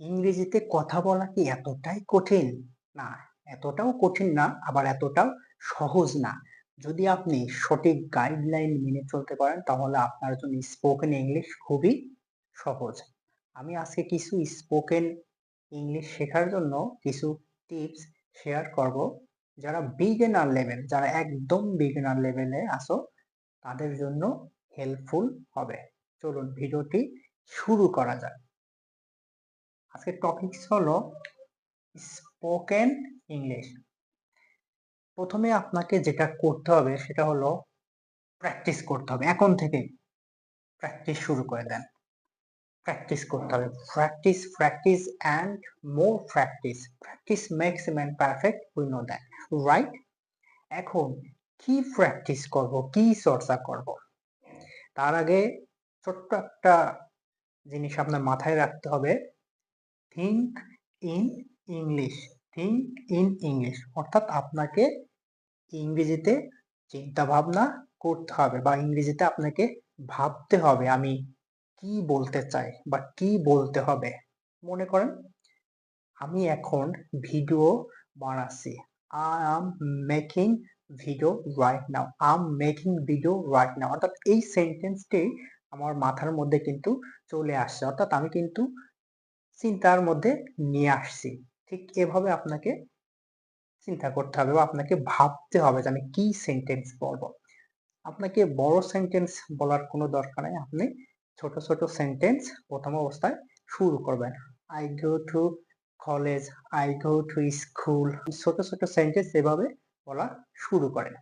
ইংরেজিতে কথা বলা কি এতটাই কঠিন? না, এতটাও কঠিন না আবার এতটাও সহজ না। যদি আপনি সঠিক গাইডলাইন মেনে চলতে পারেন তাহলে আপনার জন্য স্পোকেন ইংলিশ খুবই সহজ। আমি আজকে কিছু স্পোকেন ইংলিশ শেখার জন্য কিছু টিপস শেয়ার করব যারা বিগিনার লেভেল যারা একদম বিগিনার লেভেলে আসো তাদের জন্য হেল্পফুল হবে। চলুন ভিডিওটি শুরু করা যাক। আজকের টপিকস হলো স্পোকেন ইংলিশ প্রথমে আপনাকে যেটা করতে হবে সেটা হলো প্র্যাকটিস করতে হবে। এখন থেকে প্র্যাকটিস শুরু করে দেন। প্র্যাকটিস করতে হবে। Practice practice and more practice practice makes man perfect we know that right এখন কি প্র্যাকটিস করব? কি চর্চা করব? তার আগে ছোট্ট একটা জিনিস আপনার মাথায় রাখতে হবে। Think in English think in English অর্থাৎ আপনাকে ইংরেজিতে চিন্তা ভাবনা করতে হবে বা ইংরেজিতে আপনাকে ভাবতে হবে আমি কি বলতে চাই বা কি বলতে হবে। মনে করেন, আমি এখন ভিডিও বানাচ্ছি। I am making video right now I'm making video right now অর্থাৎ এই সেন্টেন্সটি আমার মাথার মধ্যে কিন্তু চলে আসছে। অর্থাৎ আমি কিন্তু চিন্তার মধ্যে নিয়ে আসছি। ঠিক এভাবে আপনাকে চিন্তা করতে হবে বা আপনাকে ভাবতে হবে যে আমি কি সেন্টেন্স বলব। আপনাকে বড় সেন্টেন্স বলার কোনো দরকার নেই। আপনি ছোট ছোট সেন্টেন্স প্রথম অবস্থায় শুরু করবেন। I go to college I go to school ছোট ছোট সেন্টেন্স এভাবে বলা শুরু করেন।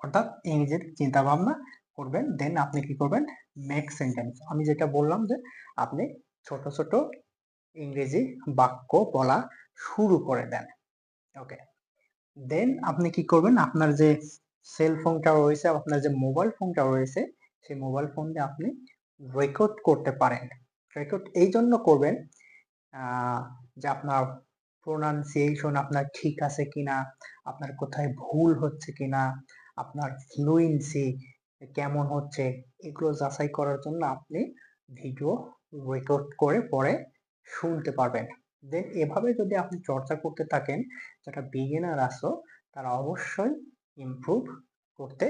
অর্থাৎ ইংরেজির চিন্তা ভাবনা করবেন দেন আপনি কি করবেন? মেক সেন্টেন্স আমি যেটা বললাম যে আপনি ছোট ছোট ইংরেজি বাক্য বলা শুরু করে দেন। ওকে দেন আপনি কি করবেন? আপনার যে সেল ফোনটা রয়েছে, আপনার যে মোবাইল ফোনটা রয়েছে, সেই মোবাইল ফোন দিয়ে আপনি রেকর্ড করতে পারেন। রেকর্ড এই জন্য করবেন যে আপনার প্রোনাউন্সিয়েশন আপনার ঠিক আছে কিনা, আপনার কোথায় ভুল হচ্ছে কিনা, আপনার ফ্লুয়েন্সি কেমন হচ্ছে, এগুলো যাচাই করার জন্য আপনি ভিডিও রেকর্ড করে পরে শুনতে পারবেন। দেন এভাবে যদি আপনি চর্চা করতে থাকেন, যারা বিগিনার আসো তারা অবশ্যই ইমপ্রুভ করতে